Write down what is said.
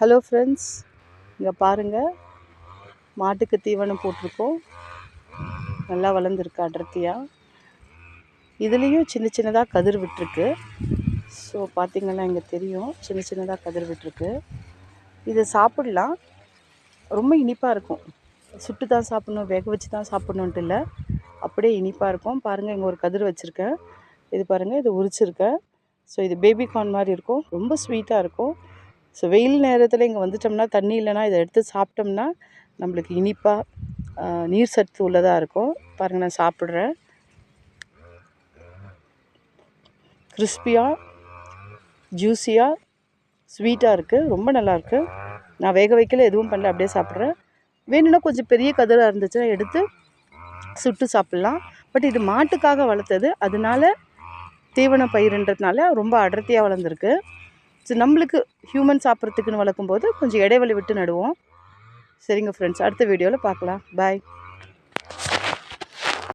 Hello friends இங்கே பாருங்கள் மாட்டுக்கு தீவனம் போட்டிருக்கோம். நல்லா வளர்ந்துருக்கு அடர்த்தியாக இதுலேயும் சின்ன சின்னதாக கதிர் விட்டுருக்கு. ஸோ பார்த்திங்கன்னா இங்கே தெரியும். சின்ன சின்னதாக கதிர் விட்டுருக்கு. இதை சாப்பிடலாம். ரொம்ப இனிப்பாக இருக்கும். சுட்டு தான் சாப்பிட்ணும் வேக வச்சு தான் சாப்பிட்ணுன்ட்டு இல்லை. அப்படியே இனிப்பாக இருக்கும். பாருங்கள் இங்கே ஒரு கதிர் வச்சுருக்கேன். இது பாருங்கள் இது உரிச்சிருக்கேன். ஸோ இது பேபி கார்ன் மாதிரி இருக்கும். ரொம்ப ஸ்வீட்டாக இருக்கும். ஸோ வெயில் நேரத்தில் இங்கே வந்துட்டோம்னா தண்ணி இல்லைன்னா இதை எடுத்து சாப்பிட்டோம்னா நம்மளுக்கு இனிப்பாக நீர் சத்து உள்ளதாக இருக்கும். பாருங்கள் நான் சாப்பிட்றேன். கிறிஸ்பியாக ஜூஸியாக ஸ்வீட்டாக இருக்குது ரொம்ப நல்லாயிருக்கு நான் வேக வைக்கல எதுவும் பண்ணல அப்படியே சாப்பிட்றேன். வேணும்னா கொஞ்சம் பெரிய கதிராக இருந்துச்சுன்னா எடுத்து சுட்டு சாப்பிட்லாம். பட் இது மாட்டுக்காக வளர்த்தது. அதனால தீவன பயிருன்றதுனால ரொம்ப அடர்த்தியாக வளர்ந்துருக்கு. நம்மளுக்கு ஹியூமன் சாப்பிட்றதுக்குன்னு வளர்க்கும்போது கொஞ்சம் இடைவெளி விட்டு நடுவோம். சரிங்க ஃப்ரெண்ட்ஸ் அடுத்த வீடியோவில் பார்க்கலாம். பாய்